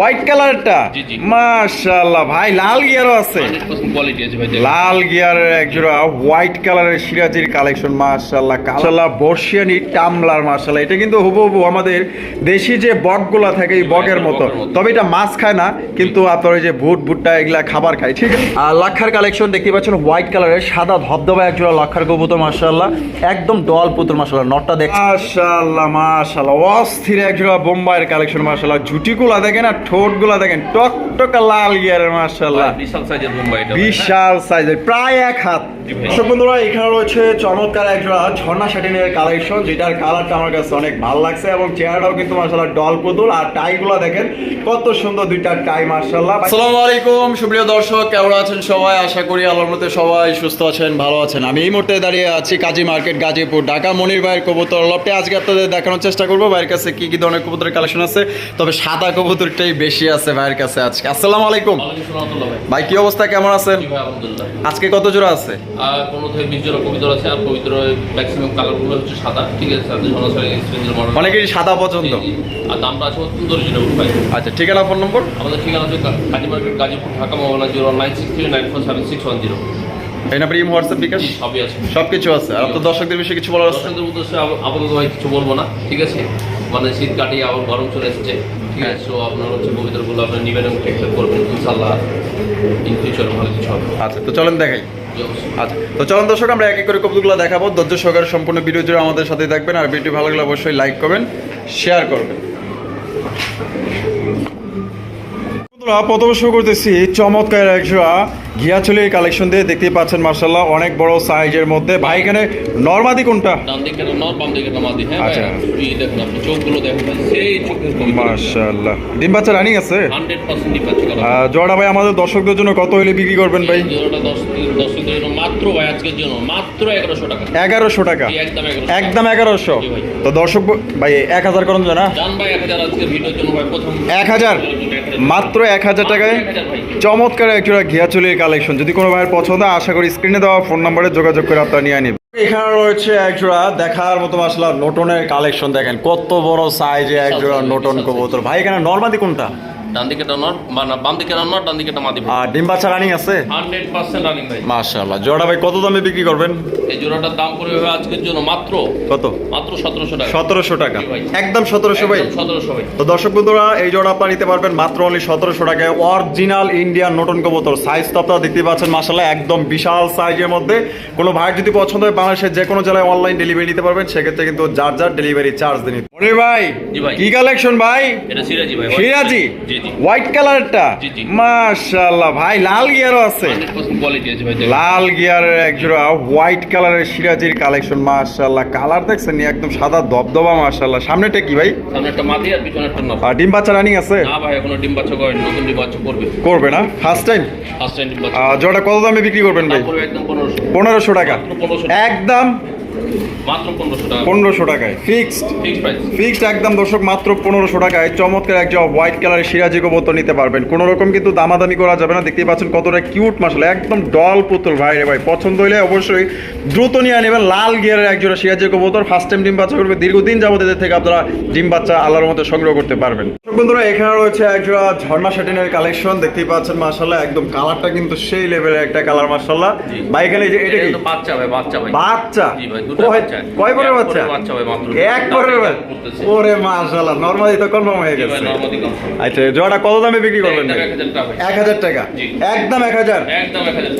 White কালারটা। মাশাআল্লাহ ভাই লাল গিয়ারও আছে। 100% কোয়ালিটি আছে ভাই লাল গিয়ারের এক জোড়া হোয়াইট কালারের সিরাজির কালেকশন মাশাআল্লাহ মাশাআল্লাহ বর্ষিয়ানি টামলার মাশাআল্লাহ। এটা কিন্তু হুবহু আমাদের দেশি যে বকগুলা থাকে এই বকের মতো। তবে এটা মাছ খায় না কিন্তু আপনার ওই যে ভুট ভুট্টা এগুলা খাবার খায় ঠিক আছে? আর লাক্ষার কালেকশন দেখতে পাচ্ছেন হোয়াইট কালারের সাদা ধবধবা এক জোড়া লাক্ষার কবুতর মাশাআল্লাহ। একদম ডল পুতুল মাশাআল্লাহ নটটা দেখ মাশাআল্লাহ মাশাআল্লাহ অস্থির এক জোড়া বোম্বাইয়ের কালেকশন মাশাআল্লাহ। জুটিগুলা দেখেন আর ঠোঁটগুলা দেখেন টকটকা লাল গিয়ারের মাশাআল্লাহ। বিশাল সাইজের বোম্বাই বিশাল সাইজের প্রায় এক হাত। দর্শক বন্ধুরা এখানে রয়েছে চমৎকার এক জোড়া ঝর্ণা শাটিনের কালেকশন যেটার কালারটা আমার কাছে অনেক ভালো লাগছে এবং চেহারাটাও কিন্তু মার্শাল্লাহ ডল পুতুল আর টাইগুলো দেখেন কত সুন্দর দুইটা টাই মার্শাল্লাহ আসসালামু আলাইকুম সুপ্রিয় দর্শক কেমন আছেন সবাই? আশা করি আল্লাহর মধ্যে সবাই সুস্থ আছেন ভালো আছেন। আমি এই মুহূর্তে দাঁড়িয়ে আছি কাজী মার্কেট গাজীপুর ঢাকা মনির ভাইয়ের কবুতর। লপটে আজকে আপনাদের দেখানোর চেষ্টা করব ভাইয়ের কাছে কি কি ধরনের কবুতরের কালেকশন আছে। তবে সাদা কবুতরটাই বেশি আছে ভাইয়ের কাছে আজকে। আসসালামু আলাইকুম। ভাই। কি অবস্থা? কেমন আছেন? আজকে কত জোড়া আছে? অনেকেরই সাদা পছন্দ। আচ্ছা ঠিকানা ফোন নম্বর আমাদের ঠিকানা হচ্ছে Kazi market Gazipur Dhaka mobile zero nine six three nine four seven six one zero. এই নাম্বার ইম হোয়াটসঅ্যাপ বিকাশ? সবই আছে। সব কিছু আছে। আর আপনার দর্শকদের বিষয়ে কিছু বলার আছে? দর্শকদের উদ্দেশ্যে আপাতত ভাই কিছু বলব না। ঠিক আছে? মানে শীত কাটিয়ে আবার গরম চলে এসেছে। ঠিক আছে সো আপনার হচ্ছে কবিতাগুলো আপনার নিবেন এবং করবেন? ইনশাল্লাহ ইন ফিউচার ভালো কিছু হবে। আচ্ছা তো চলেন দেখাই। আচ্ছা তো চলন দর্শক আমরা এক এক করে কবিতাগুলো দেখাবো। ধৈর্য সহকারে সম্পূর্ণ ভিডিও জুড়ে আমাদের সাথে দেখবেন আর ভিডিও ভালো লাগলে অবশ্যই লাইক করবেন শেয়ার করবেন। প্রথমে শুরু করতেছি চমৎকার একজোড়া ঘিয়াচুলির কালেকশন দিয়ে দেখতেই পাচ্ছেন মার্শাল্লাহ অনেক বড় সাইজের মধ্যে। ভাই এখানে নর্মাদি কোনটা? ডান দিকে নর বাম দিকে নামাদি হ্যাঁ আচ্ছা। এই দেখুন আপনি চোখগুলো দেখুন সেই চোখের মার্শাল্লাহ ডিম বাচ্চা রানিং আছে? করা। জোড়া ভাই আমাদের দর্শকদের জন্য কত হলে বিক্রি করবেন ভাই? জোড়াটা দশ দশ জন্য মাত্র ভাই আজকের জন্য মাত্র এগারোশো টাকা। একদম। তো দর্শক ভাই এক হাজার করুন জানা জান ভাই এক হাজার আজকের ভিডিওর জন্য ভাই প্রথম এক হাজার। মাত্র এক হাজার টাকায় চমৎকার একটা ঘিয়া ঘিয়াচুলির কালেকশন। যদি কোনো ভাইয়ের পছন্দ, আশা করি স্ক্রিনে দেওয়া ফোন নাম্বারে যোগাযোগ করে আপনারা নিয়ে নিন এখানে রয়েছে একজোড়া দেখার মতো আসলে নোটনের কালেকশন দেখেন, কত বড় সাইজে একজোড়া নোটন কবুতর। ভাই, এখানে নর্মাদি কোনটা? ডান দিকে নর মানে বাম দিকে নর ডান দিকে মাদি আর ডিম বাচ্চা রানিং আছে? হান্ড্রেড পার্সেন্ট রানিং ভাই। মাশাআল্লাহ। জোড়া ভাই কত দামে বিক্রি করবেন? এই জোড়াটার দাম পড়বে আজকের জন্য মাত্র কত? মাত্র টাকা। একদম সতেরোশো ভাই। সতেরোশো ভাই। তো দর্শক বন্ধুরা এই জোড়া আপনারা নিতে পারবেন মাত্র অনলি টাকায়। অরিজিনাল ইন্ডিয়ান নতুন কবুতর। সাইজ তো আপনারা দেখতে পাচ্ছেন মাসাল্লাহ একদম বিশাল সাইজের মধ্যে। কোনো ভাইয়ের যদি পছন্দ হয় বাংলাদেশের যে কোনো জেলায় অনলাইন ডেলিভারি নিতে পারবেন। সেক্ষেত্রে কিন্তু যার যার ডেলিভারি চার্জ দিন ভাই। কি কালেকশন ভাই? এটা সিরাজি ভাই। সিরাজি? হোয়াইট কালারটা। মাশাআল্লাহ ভাই লাল গিয়ারও আছে। লাল গিয়ারের এক জোড়া হোয়াইট কালারের সিরাজির কালেকশন মাশাআল্লাহ। কালার দেখছেন? একদম সাদা দবদবা মাশাআল্লাহ। সামনেটা কি ভাই? সামনে একটা মাদি আর পিছনে একটা নর আর ডিম বাচ্চা রানিং আছে? না ভাই এখনও ডিম বাচ্চা করেন নতুন ডিম বাচ্চা করবে করবে না? ফার্স্ট টাইম ফার্স্ট টাইম ডিম বাচ্চা। জোড়া কত দামে বিক্রি করবেন ভাই? একদম পনেরোশো। পনেরোশো টাকা। একদম? মাত্র পনেরোশো টাকা। পনেরোশো টাকায়। ফিক্সড ফিক্সড একদম দর্শক মাত্র পনেরোশো টাকায়। চমৎকার একটা হোয়াইট কালারের সিরাজি কবুতর নিতে পারবেন। কোনো রকম কিন্তু দামাদামি করা যাবে না। দেখতেই পাচ্ছেন কতটা কিউট মাসালা একদম ডল পুতুল। ভাই রে ভাই পছন্দ হইলে অবশ্যই দ্রুত নিয়ে নেবেন লাল গিয়ারের একজোড়া সিরাজি কবুতর। ফার্স্ট টাইম ডিম বাচ্চা করবে দীর্ঘদিন যাবত এদের থেকে আপনারা ডিম বাচ্চা আল্লাহর মতো সংগ্রহ করতে পারবেন। বন্ধুরা এখানে রয়েছে একজোড়া ঝর্ণা শাটিনের কালেকশন দেখতেই পাচ্ছেন মাসাল্লাহ একদম কালারটা কিন্তু সেই লেভেলের একটা কালার মাসাল্লাহ জি। ভাই এখানে এটা বাচ্চা ভাই বাচ্চা ভাই। বাচ্চা? জি ভাই। দুটো বাচ্চা। কয় পরের বাচ্চা? বাচ্চা ভাই মাত্র এক পরের বাচ্চা। ওরে মাশাআল্লাহ নরমালি তো কনফার্ম হয়ে গেছে। আচ্ছা জোড়াটা কত দামে বিক্রি করবেন একদম টাকা।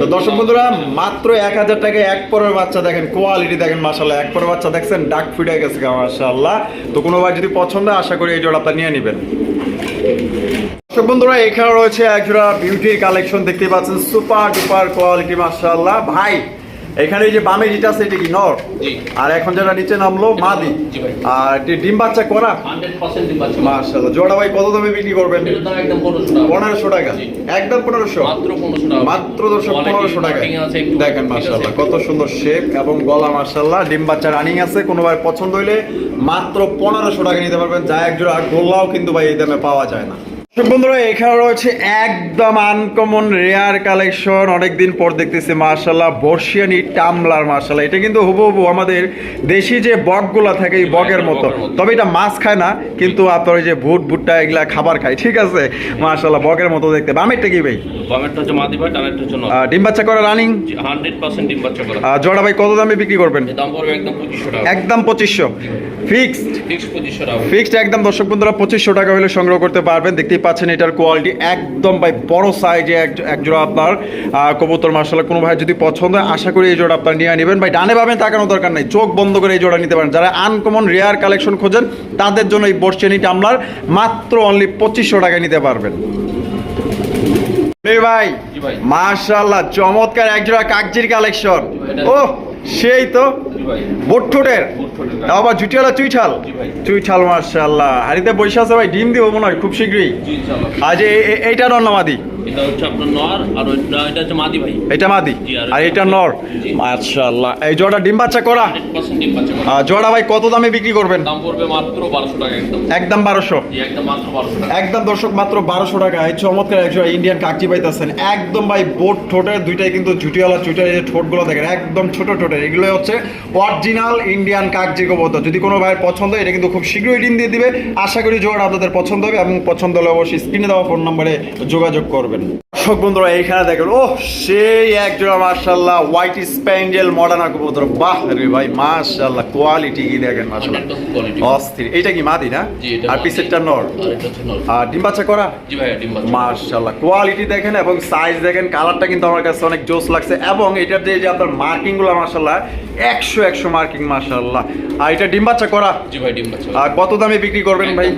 তো দর্শক বন্ধুরা মাত্র এক হাজার টাকায় এক পরের বাচ্চা দেখেন কোয়ালিটি দেখেন এক পরের বাচ্চা দেখছেন ডাক ফিটে গেছে তো কোনো ভাই যদি পছন্দ আশা করি এই জোড়া আপনার নিয়ে নেবেন। দর্শক বন্ধুরা এখানে রয়েছে একজোড়া বিউটির কালেকশন দেখতে পাচ্ছেন সুপার ডুপার কোয়ালিটি মাশাল্লাহ ভাই এখানে এই যে বামে যেটা আছে এটা কি নর? আর এখন যেটা নিচে নামলো মাদি। জি ভাই। আর ডিম বাচ্চা করা? 100% ডিম বাচ্চা। মাশাল্লাহ জোড়া ভাই কত দামে বিক্রি করবেন? এটার দাম একদম 1500 টাকা। পনেরোশো টাকা। একদম পনেরোশো? মাত্র 1500 দর্শক পনেরোশো টাকা। দেখেন মার্শাল্লাহ কত সুন্দর শেপ এবং গলা মার্শাল্লাহ ডিম বাচ্চা রানিং আছে কোনো ভাই পছন্দ হইলে মাত্র পনেরোশো টাকা নিতে পারবেন। যা একজোড়া গোল্লাও কিন্তু ভাই এই দামে পাওয়া যায় না। বন্ধুরা এখানে রয়েছে একদম আনকমন রেয়ার কালেকশন অনেকদিন পর দেখতেছি মার্শাল্লাহ বর্ষিয়ানি টামলার মার্শাল্লাহ এটা কিন্তু হুবহু আমাদের দেশি যে বকগুলা থাকে এই বকের মতো। তবে এটা মাছ খায় না কিন্তু আপনার ওই যে ভুট ভুট্টা এগুলা খাবার খায়। ঠিক আছে? মার্শাল্লাহ বকের মতো দেখতে। বামেরটা কি ভাই? ডিম বাচ্চা করা রানিং? জোড়া ভাই কত দামে বিক্রি করবেন? একদম পঁচিশশো ফিক্সড? ফিক্সড একদম দর্শক বন্ধুরা পঁচিশশো টাকা হলে সংগ্রহ করতে পারবেন। দেখতেই পাচ্ছেন এটার কোয়ালিটি একদম ভাই বড় সাইজে এক জোড়া আপনার কবুতর মার্শাল্লাহ কোনো ভাই যদি পছন্দ হয় আশা করি এই জোড়া আপনার নিয়ে নেবেন। ভাই ডানে পাবেন তাকানো দরকার নেই চোখ বন্ধ করে এই জোড়া নিতে পারেন। যারা আনকমন রেয়ার কালেকশন খোঁজেন তাদের জন্য এই বর্ষেনি টামলার মাত্র অনলি পঁচিশশো টাকায় নিতে পারবেন। ভাই। মার্শাল্লাহ চমৎকার এক জোড়া কাগজির কালেকশন ও সেই তো বোটঠোঁটের তাও আবার জুটিয়ালা চুই ছাল। চুই ছাল মার্শাল্লাহ হারিতে বসে আছে ভাই ডিম দিব মনে হয় খুব শীঘ্রই। আজ এইটা নর না মাদি এটা হচ্ছে আপনার নর আর ওইটা এটা হচ্ছে মাদি ভাই। এটা মাদি? আর এটা নর? জি। মার্শাল্লাহ এই জোড়া ডিম বাচ্চা করা? হান্ড্রেড পার্সেন্ট ডিম বাচ্চা করা। জোড়া ভাই কত দামে বিক্রি করবেন? দাম পড়বে মাত্র বারোশো টাকা একদম। একদম বারোশো? জি একদম মাত্র বারোশো টাকা। একদম দর্শক মাত্র বারোশো টাকা। এই চমৎকার একজোড়া ইন্ডিয়ান কাকজি পাইতেছেন। একদম ভাই বোট ঠোঁটের দুইটাই কিন্তু জুটিওয়ালা এই যে ঠোঁটগুলো দেখেন একদম ছোট ঠোঁটের। এগুলো হচ্ছে অরিজিনাল ইন্ডিয়ান কাকজি কবুতর যদি কোনো ভাইয়ের পছন্দ এটা কিন্তু খুব শীঘ্রই ডিম দিয়ে দিবে। আশা করি জোড়া আপনাদের পছন্দ হবে এবং পছন্দ হলে অবশ্যই স্ক্রিনে দেওয়া ফোন নম্বরে যোগাযোগ করবেন। দর্শক বন্ধুরা এইখানে দেখেন ও সেই এক জোড়া মার্শাল্লাহ হোয়াইট স্প্যান্ডেল মডার্ন কবুতর। বাহ রে ভাই মার্শাল্লাহ কোয়ালিটি কি দেখেন মার্শাল্লাহ অস্থির। এইটা কি মাদি না? আর মাদি। পিসেরটা নর? আর এটা ডিম বাচ্চা করা? জি ভাই ডিম বাচ্চা। মার্শাল্লাহ কোয়ালিটি দেখেন এবং সাইজ দেখেন কালারটা কিন্তু আমার কাছে অনেক জোস লাগছে। এবং এটার যে আপনার মার্কিংগুলো মার্শাল্লাহ একশো একশো মার্কিং মার্শাল্লাহ আর এটা ডিম বাচ্চা করা? জি ভাই ডিম বাচ্চা আর কত দামে বিক্রি করবেন ভাই?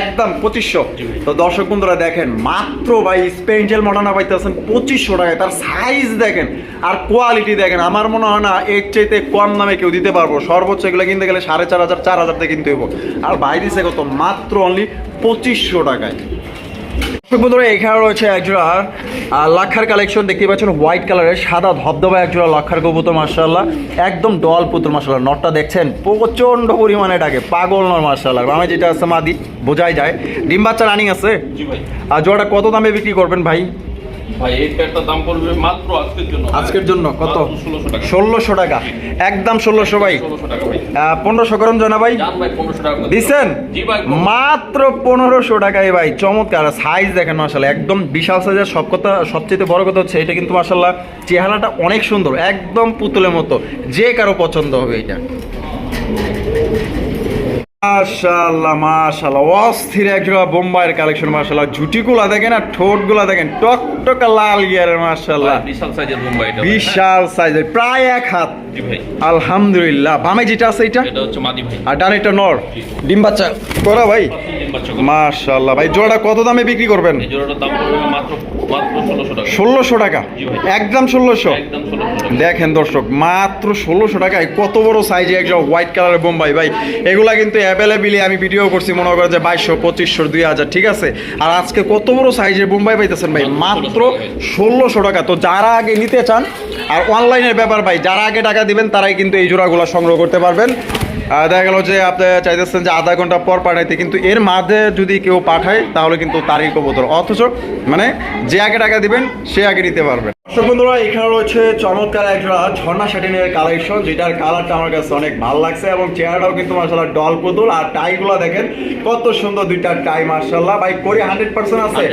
একদম 2500 পঁচিশশো। তো দর্শক বন্ধুরা দেখেন মাত্র ভাই স্পেঞ্জেল মডার্না পাইতেছেন, পঁচিশশো টাকায়। তার সাইজ দেখেন, আর কোয়ালিটি দেখেন। আমার মনে হয় না, এর চাইতে কম দামে কেউ দিতে পারব। সর্বোচ্চ এগুলো কিনতে গেলে সাড়ে চার হাজার চার হাজার দিয়ে কিনতে হইব। আর বাইরে সে কত? মাত্র অনলি পঁচিশশো টাকায়। বন্ধুরা এখানে রয়েছে একজোড়া লাক্ষার কালেকশন দেখতে পাচ্ছেন হোয়াইট কালারের সাদা ধবধবা একজোড়া লাক্ষার কবুতর মার্শাল্লাহ একদম ডল পুত্র মার্শাল্লাহ নটটা দেখছেন প্রচণ্ড পরিমাণে ডাকে। পাগল নর মার্শাল্লাহ আমি যেটা আছে মাদি বোঝাই যায়। ডিম বাচ্চা রানিং আছে? আর জোড়াটা কত দামে বিক্রি করবেন ভাই? ভাই এই প্যাকটার দাম পড়বে মাত্র আজকের জন্য। আজকের জন্য কত? ষোলোশো টাকা। একদম ষোলোশো ভাই। পনেরোশো জনা ভাই মাত্র পনেরোশো টাকায় ভাই চমৎকার। সাইজ দেখেন মাসাল্লাহ একদম বিশাল সাইজের সব কথা সবচেয়ে বড় কথা হচ্ছে এটা কিন্তু মাসাল্লাহ চেহারাটা অনেক সুন্দর একদম পুতুলের মতো। যে কারও পছন্দ হবে এটা। মাশাল্লাহ মাশাল্লাহ অস্থির একজোড়া বোম্বাইয়ের কালেকশন মাশাল্লাহ ঝুটিগুলা দেখেন আর ঠোঁটগুলা দেখেন টকটকা লাল গিয়ারের মাশাল্লাহ বিশাল সাইজের ভাই, বিশাল সাইজের প্রায় এক হাত। আলহামদুলিল্লাহ। বামে যেটা আছে এটা? এটা হচ্ছে মাদি ভাই। আর ডানেটা নর। ডিম বাচ্চা করা ভাই? মাশাল্লাহ ভাই জোড়া কত দামে বিক্রি করবেন? এই জোড়াটার দাম মাত্র মাত্র ষোলোশো টাকা। একদম ষোলোশো দেখেন দর্শক মাত্র ষোলোশো টাকায় কত বড় সাইজে একজন হোয়াইট কালারের বোম্বাই ভাই। এগুলা কিন্তু অ্যাভেলেবেলি আমি ভিডিও করছি, মনে করেন যে বাইশশো, পঁচিশশো, দুই হাজার, ঠিক আছে? আর আজকে কত বড় সাইজের বোম্বাই পাইতেছেন ভাই? মাত্র ষোলোশো টাকা। তো যারা আগে নিতে চান, আর অনলাইনের ব্যাপার ভাই, যারা আগে টাকা দিবেন, তারাই কিন্তু এই জোড়াগুলো সংগ্রহ করতে পারবেন। দেখা গেল যে আপনি চাইতেছেন যে আধা ঘণ্টা পর পাঠাইতে কিন্তু এর মাঝে যদি কেউ পাঠায় তাহলে কিন্তু তারই কবুতর। অথচ মানে যে আগে টাকা দিবেন সে আগে নিতে পারবে। দর্শক বন্ধুরা এখানে রয়েছে চমৎকার একজোড়া ঝর্ণা শাটিনের কালেকশন যেটার কালারটা আমার কাছে অনেক ভালো লাগছে এবং চেহারাটাও কিন্তু মার্শাল্লাহ ডল পুতুল আর টাইগুলো দেখেন কত সুন্দর দুইটা টাই মার্শাল্লাহ ভাই করি হান্ড্রেড পার্সেন্ট আছে?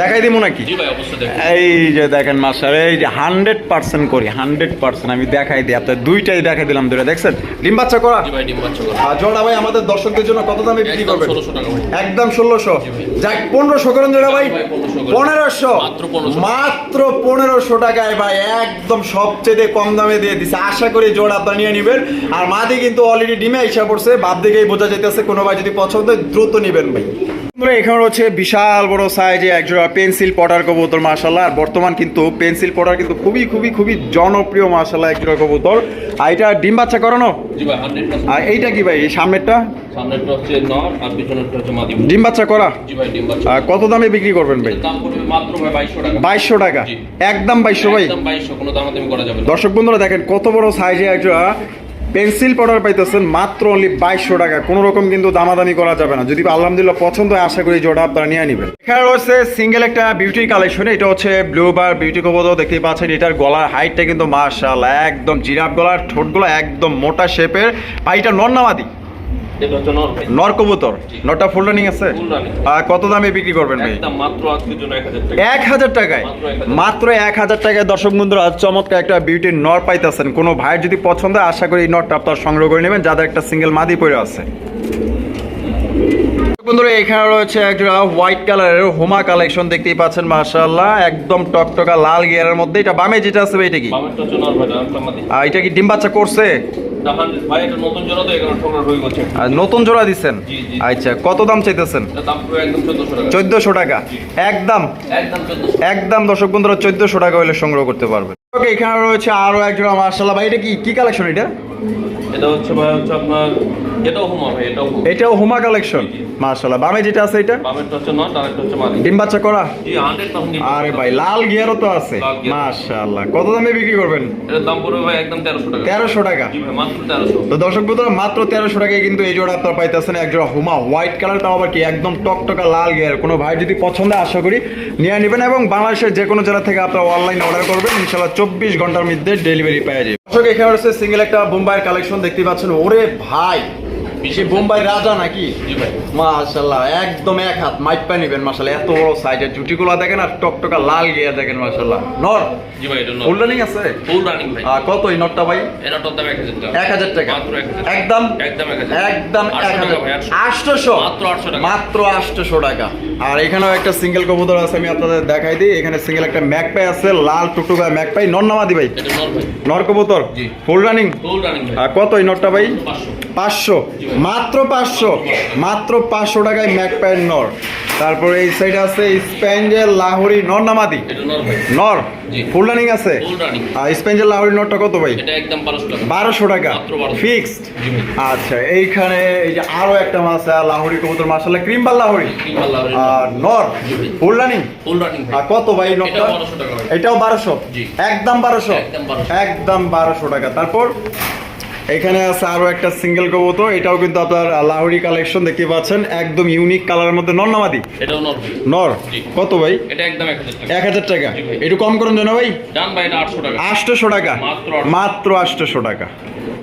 দেখাই দিব নাকি? জি ভাই অবশ্যই দেখুন এই যে দেখেন মার্শাল এই যে হান্ড্রেড পার্সেন্ট করি হান্ড্রেড পার্সেন্ট আমি দেখাই দিই আপনার দুইটাই দেখাই দিলাম দুইটা দেখছেন? ডিম বাচ্চা করা? ভাই ডিম বাচ্চা করে আর জোড়া ভাই আমাদের দর্শকদের জন্য কত দামে বিক্রি করবেন? ষোলোশো টাকা ভাই একদম ষোলোশো। যাক পনেরোশো করেন জোড়া ভাই। 1500 পনেরোশো মাত্র 1500 পনেরোশো টাকায় ভাই একদম সবচেয়ে কম দামে দিয়ে দিছে। আশা করি জোড়া আপনারা নিয়ে নেবেন। আর মাদি কিন্তু অলরেডি ডিমে এসে পড়ছে। বাদ দিকেই বোঝা যাইতেছে কোনো ভাই যদি পছন্দ দ্রুত নেবেন ভাই। বন্ধুরা, এখানে হচ্ছে বিশাল বড় সাইজে একজোড়া পেন্সিল পটার কবুতর মার্শাল্লাহ আর বর্তমান কিন্তু পেন্সিল পটার কিন্তু খুবই খুবই খুবই জনপ্রিয় মার্শাল্লাহ একজোড়া কবুতর। আর এটা ডিম বাচ্চা করানো? আর এইটা কি ভাই এই সামনেরটা? ডিম বাচ্চা করা? আর কত দামে বিক্রি করবেন ভাই? বাইশশো টাকা। একদম বাইশশো ভাই। দর্শক বন্ধুরা দেখেন কত বড় সাইজে একজোড়া পেন্সিল পাউডার পাইতেছেন মাত্র অনলি বাইশশো টাকা। কোনো রকম কিন্তু দামাদামি করা যাবে না। যদি আলহামদুলিল্লাহ পছন্দ হয়, আশা করি জোড়া আপনারা নিয়ে নেবেন। এখানে রয়েছে সিঙ্গেল একটা বিউটি কালেকশন এটা হচ্ছে ব্লু বার বিউটি কবদ দেখতে পাচ্ছেন। এটার গলার হাইটটা কিন্তু মার্শাল একদম জিরাফ গলার ঠোঁটগুলো একদম মোটা শেপের নন্নামাদি এটা হচ্ছে নর ভাই। কবুতর? নটা ফুল রানিং আছে? কত দামে বিক্রি করবেন ভাই? এক হাজার টাকা। এক হাজার টাকায়? মাত্র এক হাজার টাকায়। দর্শক বন্ধুরা চমৎকার একটা বিউটির নর পাইতেছেন। কোনো ভাইয়ের যদি পছন্দ আশা করি এই নরটা আপনার সংগ্রহ করে নেবেন। যাদের একটা সিঙ্গেল মাদি পড়ে আছে। বন্ধুরা এখানে রয়েছে একটা হোয়াইট কালারের হোমা কালেকশন দেখতেই পাচ্ছেন মাশাআল্লাহ। একদম টকটকা লাল গিয়ারের মধ্যে। এটা বামে যেটা আছে এটা কি? আর এটা কি ডিম বাচ্চা করছে? নতুন জোড়া দিচ্ছেন। আচ্ছা কত দাম চাইতেছেন? চোদ্দশো টাকা। একদম? একদম দর্শক বন্ধুরা চোদ্দশো টাকা হলে সংগ্রহ করতে পারবে ওকে এখানে রয়েছে আরও একজন মার্শাল্লাহ ভাই এটা কি কি কালেকশন এটা? এটা হচ্ছে ভাই হচ্ছে আপনার এটাও হুমা ভাই এটাও হুমা। এটাও হোমা কালেকশন মার্শাল্লাহ বামে যেটা আছে এটা? বামেরটা হচ্ছে নট আর একটা হচ্ছে মাদি ডিম বাচ্চা করা? জি আরে ভাই লাল গিয়ারও তো আছে। মাশাআল্লাহ। কত দামে বিক্রি করবেন? দাম পড়বে ভাই একদম তেরোশো টাকা। তেরোশো টাকা? জি ভাই মাত্র তেরোশো। তো দর্শক বন্ধুরা মাত্র তেরোশো টাকায় কিন্তু এই জোড়া আপনার পাইতেছেন। এক জোড়া হুমা হোয়াইট কালার তাও আবার কি একদম টকটকা লাল গিয়ার কোনো ভাই যদি পছন্দ আশা করি নিয়ে নেবেন। এবং বাংলাদেশের যে কোনো জেলা থেকে আপনারা অনলাইন অর্ডার করবেন। ইনশাল্লাহ চব্বিশ ঘণ্টার মধ্যে ডেলিভারি পেয়ে যাবে। দর্শক এখানে হচ্ছে সিঙ্গেল একটা বোম্বাইয়ের কালেকশন দেখতে পাচ্ছেন। ওরে ভাই সে বোম্বাই রাজা নাকি? মাশাল্লাহ একদম এক হাত মাইক নিবেন মাশাল্লাহ এত বড় সাইজের জুটিগুলো দেখেন আর টকটকা লাল গিয়া দেখেন মাশাল্লাহ নর? জি ভাই এটা নট ফুল রানিং আছে? ফুল রানিং ভাই। আর কত এই নটটা ভাই? দাম টাকা। টাকা। একদম? মাত্র আটশো টাকা। মাত্র আটশোশো টাকা। আর এখানেও একটা সিঙ্গেল কবুতর আছে আমি আপনাদের দেখাই দিই। এখানে সিঙ্গেল একটা ম্যাক পাই আছে লাল টুকটুকা ম্যাক পাই নর নামাদি ভাই? এটা নট ভাই। নর কবুতর? জি। ফুল রানিং ফুল রানিং আর কত এই নটটা ভাই? পাঁচশো। মাত্র পাঁচশো মাত্র পাঁচশো টাকায় ম্যাক পায়ের নর। তারপরে এই সাইড আছে স্প্যাঞ্জেল লাহোরি নর নামাদি নর। ফুল রানিং আছে? আর স্প্যাঞ্জেল লাহোরি নরটা কত ভাই? বারোশো টাকা। বারোশো টাকা। মাত্র 1200 ফিক্সড আচ্ছা এইখানে এই যে আরও একটা মাছ আছে, লাহোরি কবুতর মাসাল্লাহ ক্রিম পাল লাহোরি। আর নর। ফুল রানিং আর কত ভাই নরটা? এটাও বারোশো? একদম বারোশো। একদম বারোশো টাকা। তারপর এখানে আছে আরও একটা সিঙ্গেল কবুতর এটাও কিন্তু আপনার লাহোরি কালেকশন দেখতে পাচ্ছেন একদম ইউনিক কালারের মধ্যে। নর এটাও নট নর? কত ভাই? এটা একদম এক হাজার টাকা। একটু কম করুন জানো ভাই। ডান ভাই এটা আটশো টাকা। আটশোশো টাকা। মাত্র 800 মাত্র আটশোশো টাকা।